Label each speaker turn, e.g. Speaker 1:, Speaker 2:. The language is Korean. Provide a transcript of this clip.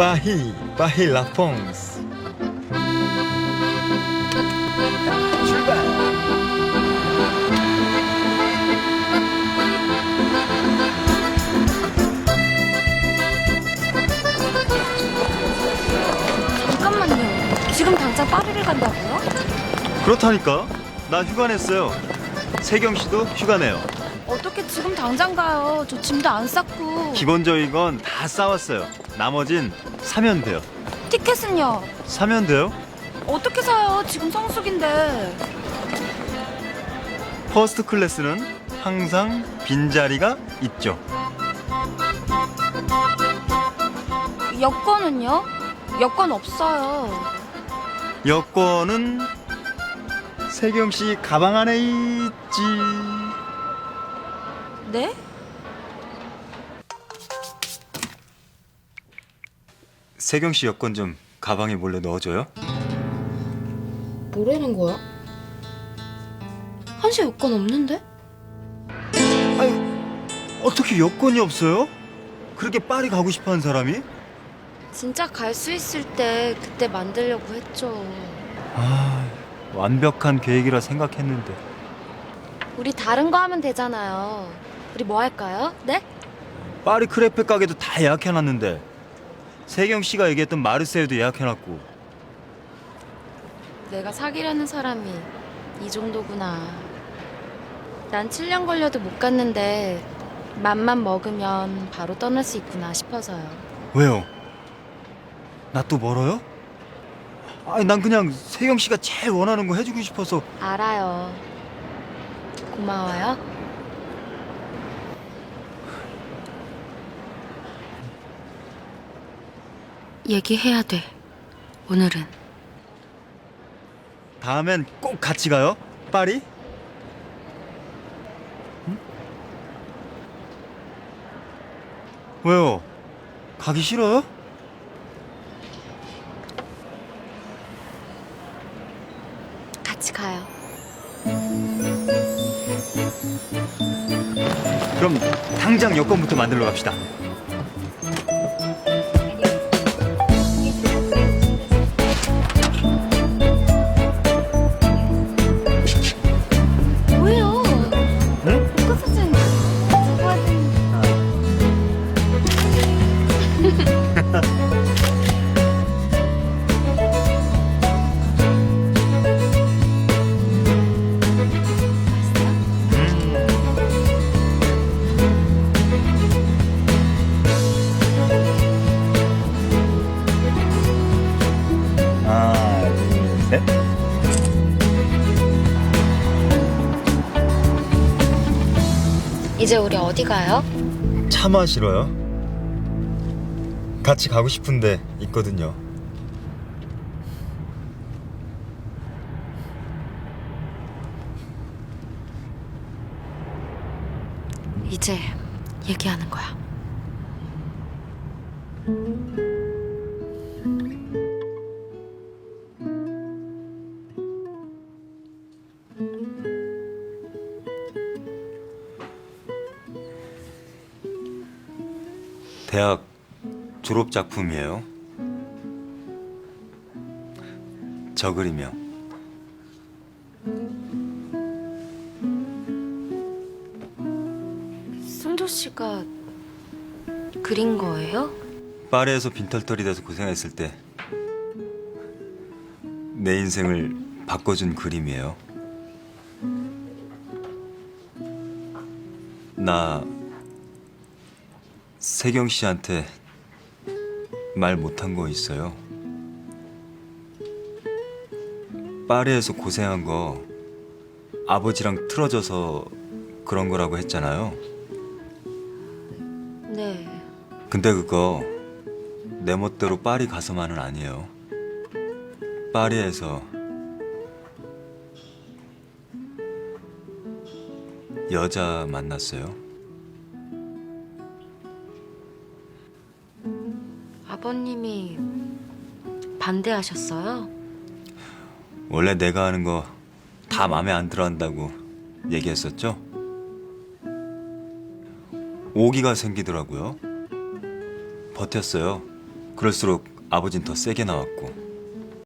Speaker 1: 파히, 파히 라퐁스. 출발.
Speaker 2: 잠깐만요. 지금 당장 파리를 간다고요?
Speaker 1: 그렇다니까. 나 휴가 냈어요. 세경 씨도 휴가 내요.
Speaker 2: 어떻게 지금 당장 가요? 저 짐도 안 쌌고.
Speaker 1: 기본적인 건 다 싸웠어요. 나머진 사면 돼요.
Speaker 2: 티켓은요?
Speaker 1: 사면 돼요?
Speaker 2: 어떻게 사요? 지금 성수기인데.
Speaker 1: 퍼스트 클래스는 항상 빈자리가 있죠.
Speaker 2: 여권은요? 여권 없어요.
Speaker 1: 여권은 세경 씨 가방 안에 있지.
Speaker 2: 네?
Speaker 1: 세경 씨 여권 좀 가방에 몰래 넣어줘요.
Speaker 2: 뭐라는 거야? 한시 여권 없는데?
Speaker 1: 어떻게 여권이 없어요? 그렇게 파리 가고 싶어하는 사람이?
Speaker 2: 진짜 갈 수 있을 때 그때 만들려고 했죠.
Speaker 1: 아, 완벽한 계획이라 생각했는데.
Speaker 2: 우리 다른 거 하면 되잖아요. 우리 뭐 할까요? 네?
Speaker 1: 파리 크레페 가게도 다 예약해놨는데. 세경 씨가 얘기했던 마르세유도 예약해놨고.
Speaker 2: 내가 사귀려는 사람이 이 정도구나. 난 7년 걸려도 못 갔는데 맘만 먹으면 바로 떠날 수 있구나 싶어서요.
Speaker 1: 왜요? 나 또 멀어요? 아니 난 그냥 세경 씨가 제일 원하는 거 해주고 싶어서
Speaker 2: 알아요. 고마워요. 얘기해야 돼. 오늘은.
Speaker 1: 다음엔 꼭 같이 가요. 파리? 응? 왜요? 가기 싫어요?
Speaker 2: 같이 가요.
Speaker 1: 그럼 당장 여권부터 만들러 갑시다.
Speaker 2: 이제 우리 어디 가요?
Speaker 1: 차 마시러요? 같이 가고 싶은데 있거든요.
Speaker 2: 이제 얘기하는 거야.
Speaker 1: 대학 졸업 작품이에요. 저 그림이요.
Speaker 2: 승조 씨가 그린 거예요?
Speaker 1: 파리에서 빈털털이 돼서 고생했을 때 내 인생을 바꿔준 그림이에요. 나 세경 씨한테 말 못한 거 있어요. 파리에서 고생한 거 아버지랑 틀어져서 그런 거라고 했잖아요.
Speaker 2: 네.
Speaker 1: 근데 그거 내 멋대로 파리 가서만은 아니에요. 파리에서 여자 만났어요.
Speaker 2: 아버님이 반대하셨어요?
Speaker 1: 원래 내가 하는 거 다 마음에 안 들어 한다고 얘기했었죠? 오기가 생기더라고요. 버텼어요. 그럴수록 아버진 더 세게 나왔고